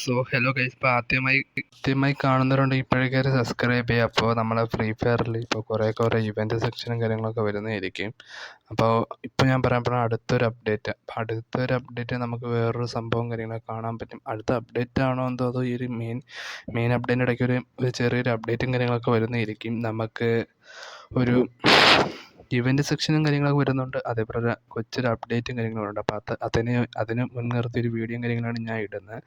So hello guys ഇപ്പോൾ ആദ്യമായി ആദ്യമായി കാണുന്നവരുണ്ട്. ഇപ്പോഴേ കയറി സബ്സ്ക്രൈബ് ചെയ്യുക അപ്പോൾ നമ്മളെ ഫ്രീ ഫയറിൽ ഇപ്പോൾ കുറേ കുറേ ഇവന്റ് സെക്ഷനും കാര്യങ്ങളൊക്കെ വരുന്നതായിരിക്കും. അപ്പോൾ ഇപ്പോൾ ഞാൻ പറയാൻ പോകുന്ന അടുത്തൊരു അപ്ഡേറ്റ് അപ്പോൾ അടുത്തൊരു അപ്ഡേറ്റ് നമുക്ക് വേറൊരു സംഭവം കാര്യങ്ങളൊക്കെ കാണാൻ പറ്റും. അടുത്ത അപ്ഡേറ്റ് ആണോ എന്തോ അതോ ഈ ഒരു മെയിൻ മെയിൻ അപ്ഡേറ്റിന്റെ ഇടയ്ക്ക് ഒരു ഒരു ചെറിയൊരു അപ്ഡേറ്റും കാര്യങ്ങളൊക്കെ വരുന്നതായിരിക്കും. നമുക്ക് ഒരു ഇവന്റ് സെക്ഷനും കാര്യങ്ങളൊക്കെ വരുന്നുണ്ട്. അതേപോലെ കൊച്ചൊരു അപ്ഡേറ്റും കാര്യങ്ങളും ഉണ്ട്. അപ്പോൾ അത് അതിന് അതിന് മുൻനിർത്തി ഒരു വീഡിയോയും കാര്യങ്ങളാണ് ഞാൻ ഇടുന്നത്.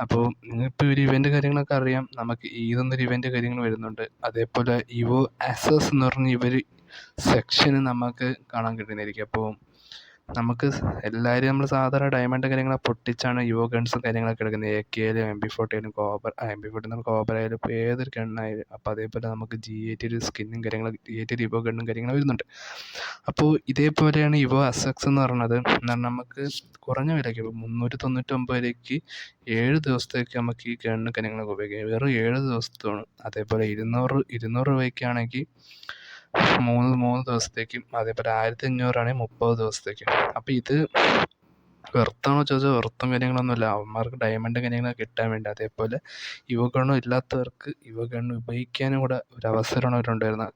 അപ്പോൾ നിങ്ങൾക്കിപ്പോൾ ഒരു ഇവന്റ് കാര്യങ്ങളൊക്കെ അറിയാം. നമുക്ക് ഈദെന്നൊരു ഇവന്റ് കാര്യങ്ങൾ വരുന്നുണ്ട്. അതേപോലെ ഇവോ ആക്സസ് എന്ന് പറഞ്ഞ ഇവർ സെക്ഷന് നമുക്ക് കാണാൻ കിട്ടുന്നതായിരിക്കും. അപ്പോൾ നമുക്ക് എല്ലാവരും നമ്മൾ സാധാരണ ഡയമണ്ട് കാര്യങ്ങളൊക്കെ പൊട്ടിച്ചാണ് യുവോ ഗൺസും കാര്യങ്ങളൊക്കെ എടുക്കുന്നത്. എ കെ ആയാലും എം ബി ഫോർട്ടി ആയാലും കോബർ എം ബി ഫോർട്ടി എന്ന് കോബർ ആയാലും ഇപ്പോൾ ഏതൊരു ഗണ്ണായാലും അപ്പോൾ അതേപോലെ നമുക്ക് ജി എ ടി ഒരു സ്കിന്നും കാര്യങ്ങളും ജി എ ടി യുവോ ഗണ്ണും കാര്യങ്ങളും വരുന്നുണ്ട്. അപ്പോൾ ഇതേപോലെയാണ് യുവോ അസക്സ് എന്ന് പറയുന്നത്. എന്നാൽ നമുക്ക് കുറഞ്ഞ വിലയ്ക്ക് ഇപ്പോൾ മുന്നൂറ്റി തൊണ്ണൂറ്റൊമ്പത് രൂപയ്ക്ക് ഏഴ് ദിവസത്തേക്ക് നമുക്ക് ഈ ഗണ്ണ് കാര്യങ്ങളൊക്കെ ഉപയോഗിക്കാം. വെറും ഏഴ് ദിവസത്തോളം. അതേപോലെ ഇരുന്നൂറ് ഇരുന്നൂറ് രൂപയ്ക്കാണെങ്കിൽ മൂന്ന് മൂന്ന് ദിവസത്തേക്കും അതേപോലെ ആയിരത്തി അഞ്ഞൂറാണെങ്കിൽ മുപ്പത് ദിവസത്തേക്കും. അപ്പോൾ ഇത് വെർത്താണോ ചോദിച്ചാൽ വെറുത്തും കാര്യങ്ങളൊന്നുമില്ല അവന്മാർക്ക് ഡയമണ്ട് കാര്യങ്ങളൊക്കെ കിട്ടാൻ വേണ്ടി. അതേപോലെ യുവഗണം ഇല്ലാത്തവർക്ക് യുവഗണം ഉപയോഗിക്കാനും കൂടെ ഒരു അവസരമാണ് അവരുണ്ടായിരുന്നത്.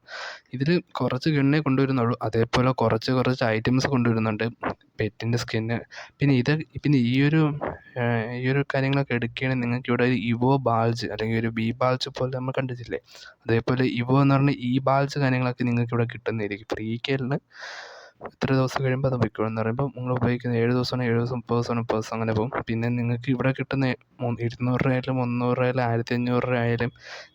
ഇതിൽ കുറച്ച് ഗണ്ണേ കൊണ്ടുവരുന്നുള്ളൂ. അതേപോലെ കുറച്ച് കുറച്ച് ഐറ്റംസ് കൊണ്ടുവരുന്നുണ്ട്. പെറ്റിന്റെ സ്കിന്ന് പിന്നെ ഇത് പിന്നെ ഈ ഒരു ഈ ഒരു കാര്യങ്ങളൊക്കെ എടുക്കുകയാണെങ്കിൽ നിങ്ങൾക്ക് ഇവിടെ ഒരു ഇവോ ബാൾജ് അല്ലെങ്കിൽ ഒരു ബി ബാൾജ് പോലെ നമ്മൾ കണ്ടിട്ടില്ലേ? അതേപോലെ ഇവോ എന്ന് പറഞ്ഞ ഈ ബാൾജ് കാര്യങ്ങളൊക്കെ നിങ്ങൾക്ക് ഇവിടെ കിട്ടുന്നതായിരിക്കും. ഫ്രീ കെയറിന് ഇത്ര ദിവസം കഴിയുമ്പോൾ അത് പൊയ്ക്കോളും എന്ന് പറയുമ്പോൾ നിങ്ങൾ ഉപയോഗിക്കുന്ന ഏഴ് ദിവസമാണെങ്കിൽ ഏഴ് ദിവസം മുപ്പത് ദിവസം മുപ്പത് ദിവസം അങ്ങനെ പോകും. പിന്നെ നിങ്ങൾക്ക് ഇവിടെ കിട്ടുന്ന ഇരുന്നൂറ് രൂപ ആയാലും മുന്നൂറ് രൂപ ആയാലും ആയിരത്തി അഞ്ഞൂറ് രൂപ ആയാലും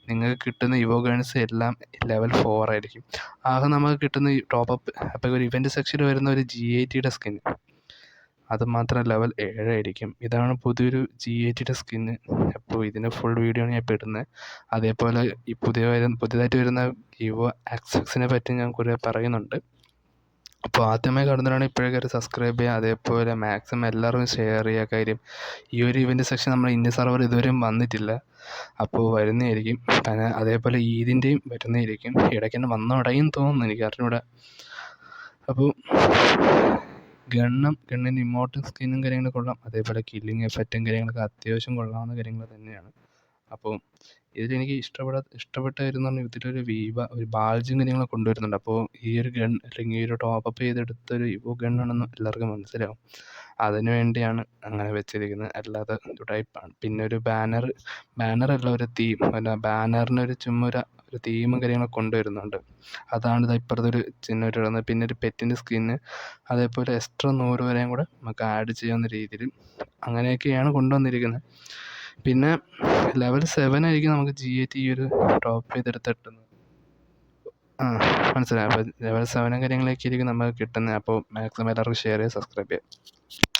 നിങ്ങൾക്ക് കിട്ടുന്ന ഇവോ ഗേൺസ് എല്ലാം ലെവൽ ഫോർ ആയിരിക്കും. ആകെ നമുക്ക് കിട്ടുന്ന ടോപ്പ് അപ്പ് അപ്പോൾ ഒരു ഇവന്റ് സെക്ഷനിൽ വരുന്ന ഒരു ജി ഐ ടിയുടെ സ്കിൻ അത് മാത്രം ലെവൽ ഏഴായിരിക്കും ഇതാണ് പുതിയൊരു ജി എ ടിയുടെ സ്കിന്ന് അപ്പോൾ ഇതിന്റെ ഫുൾ വീഡിയോ ആണ് ഞാൻ ഇപ്പോൾ ഇടുന്നത്. അതേപോലെ ഈ പുതിയ വരുന്ന പുതിയതായിട്ട് വരുന്ന വിവോ ആക്സെക്സിനെ പറ്റി ഞാൻ കുറേ പറയുന്നുണ്ട്. അപ്പോൾ ആദ്യമായി കാണുന്നവരാണ് ഇപ്പോഴേ കയറി സബ്സ്ക്രൈബ് ചെയ്യുക. അതേപോലെ മാക്സിമം എല്ലാവരും ഷെയർ ചെയ്യുക. കാര്യം ഈ ഒരു ഇവന്റ് സെക്ഷൻ നമ്മൾ ഇന്ത്യ സർവർ ഇതുവരെയും വന്നിട്ടില്ല. അപ്പോൾ വരുന്നതായിരിക്കും. അതേപോലെ ഈദിന്റെയും വരുന്നതായിരിക്കും. ഇടയ്ക്ക് തന്നെ വന്നു തോന്നുന്നു എനിക്ക് അറിഞ്ഞൂടാ. അപ്പോൾ ഗണ്ണം ഗണ്ണിന്റെ ഇമോട്ടും സ്കിന്നും കാര്യങ്ങളും കൊള്ളാം. അതേപോലെ കില്ലിങ് എഫക്റ്റും കാര്യങ്ങളൊക്കെ അത്യാവശ്യം കൊള്ളാവുന്ന കാര്യങ്ങൾ തന്നെയാണ്. അപ്പോൾ ഇതിലെനിക്ക് ഇഷ്ടപ്പെടാ ഇഷ്ടപ്പെട്ട പറഞ്ഞാൽ ഇതിലൊരു വീവ ഒരു ബാൾജും നിങ്ങൾ കൊണ്ടുവരുന്നുണ്ട്. അപ്പോൾ ഈ ഒരു ഗൺ അല്ലെങ്കിൽ ഈ ഒരു ടോപ്പ് അപ്പ് ചെയ്തെടുത്തൊരു ഇവോ ഗണ്ണാണെന്ന് എല്ലാവർക്കും മനസ്സിലാവും. അതിന് വേണ്ടിയാണ് അങ്ങനെ വെച്ചിരിക്കുന്നത്. അല്ലാതെ ഒരു ടൈപ്പാണ് പിന്നെ ഒരു ബാനർ ബാനറല്ല ഒരു തീം അല്ല ബാനറിനൊരു ചുമ്മാ ഒരു ഒരു തീമും കാര്യങ്ങളൊക്കെ കൊണ്ടുവരുന്നുണ്ട്. അതാണ് ഇതാ ഇപ്പുറത്തൊരു ചിഹ്നം ഇടുന്നത് പിന്നെ ഒരു പെറ്റിന്റെ സ്കിന്ന് അതേപോലെ എക്സ്ട്രാ നൂറ് വരെയും കൂടെ നമുക്ക് ആഡ് ചെയ്യാവുന്ന രീതിയിൽ അങ്ങനെയൊക്കെയാണ് കൊണ്ടുവന്നിരിക്കുന്നത്. പിന്നെ ലെവൽ സെവൻ ആയിരിക്കും നമുക്ക് ജി എ ടി ഒരു ടോപ്പ് ചെയ്തെടുത്ത് കിട്ടുന്നത് ആ മനസ്സിലായി. അപ്പോൾ ലെവൽ സെവനും കാര്യങ്ങളൊക്കെ ആയിരിക്കും നമുക്ക് കിട്ടുന്നത്. അപ്പോൾ മാക്സിമം എല്ലാവർക്കും ഷെയർ ചെയ്യുക സബ്സ്ക്രൈബ് ചെയ്യുക.